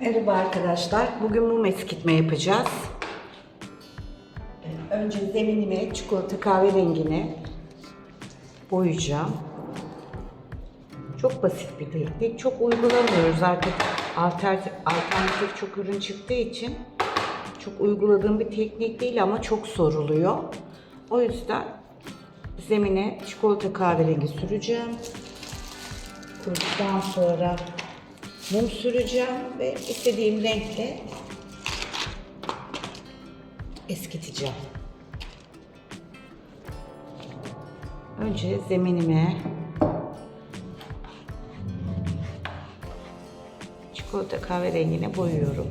Merhaba arkadaşlar. Bugün mum eskitme yapacağız. Ee, Önce zeminime çikolata kahverengini boyayacağım. Çok basit bir teknik. Çok uygulamıyoruz artık. Alternatif, alternatif çok ürün çıktığı için çok uyguladığım bir teknik değil ama çok soruluyor. O yüzden zemine çikolata kahverengi süreceğim. Kuruduktan sonra mum süreceğim ve istediğim renkle eskiteceğim. Önce zeminime çikolata kahverengine boyuyorum.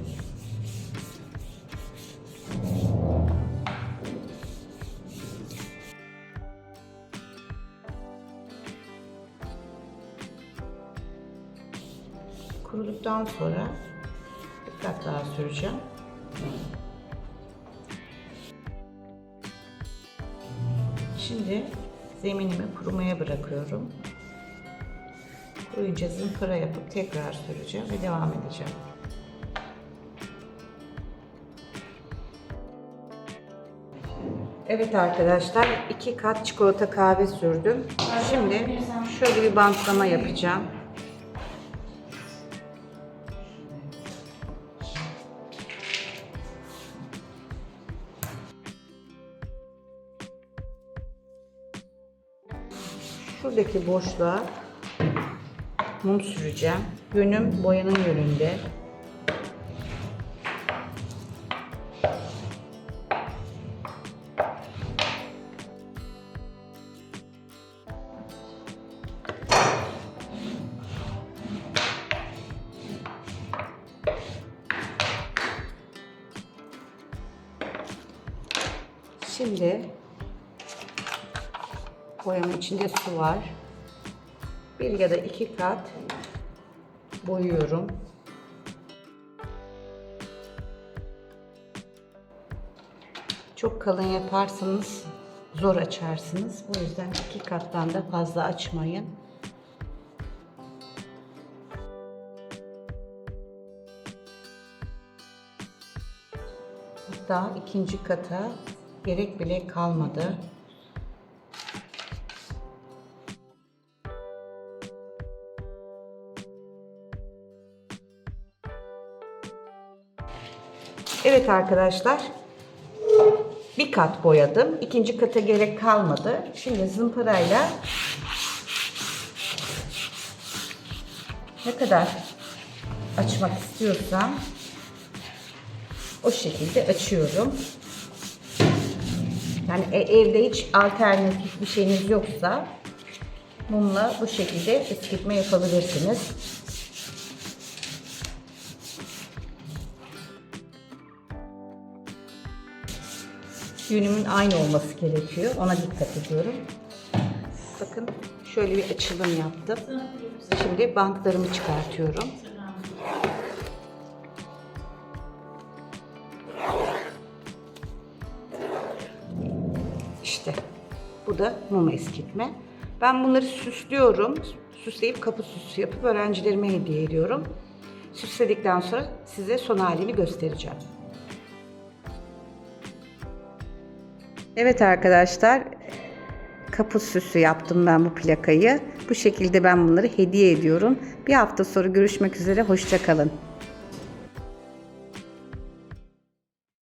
Kuruduktan sonra bir kat daha süreceğim. Şimdi zeminimi kurumaya bırakıyorum. Kuruyunca zımpara yapıp tekrar süreceğim ve devam edeceğim. Evet arkadaşlar iki kat çikolata kahve sürdüm. Şimdi şöyle bir bantlama yapacağım. Şuradaki boşluğa mum süreceğim. Yönüm boyanın yönünde. Şimdi Boyanın içinde su var. Bir ya da iki kat boyuyorum. Çok kalın yaparsanız zor açarsınız. O yüzden iki kattan da fazla açmayın. Hatta ikinci kata gerek bile kalmadı. Evet arkadaşlar. Bir kat boyadım. İkinci kata gerek kalmadı. Şimdi zımparayla ne kadar açmak istiyorsam o şekilde açıyorum. Yani e- evde hiç alternatif bir şeyiniz yoksa mumla bu şekilde eskitme yapabilirsiniz. Yönümün aynı olması gerekiyor. Ona dikkat ediyorum. Bakın şöyle bir açılım yaptım. Şimdi bantlarımı çıkartıyorum. İşte bu da mum eskitme. Ben bunları süslüyorum. Süsleyip kapı süsü yapıp öğrencilerime hediye ediyorum. Süsledikten sonra size son halini göstereceğim. Evet arkadaşlar, kapı süsü yaptım ben bu plakayı. Bu şekilde ben bunları hediye ediyorum. Bir hafta sonra görüşmek üzere, hoşça kalın.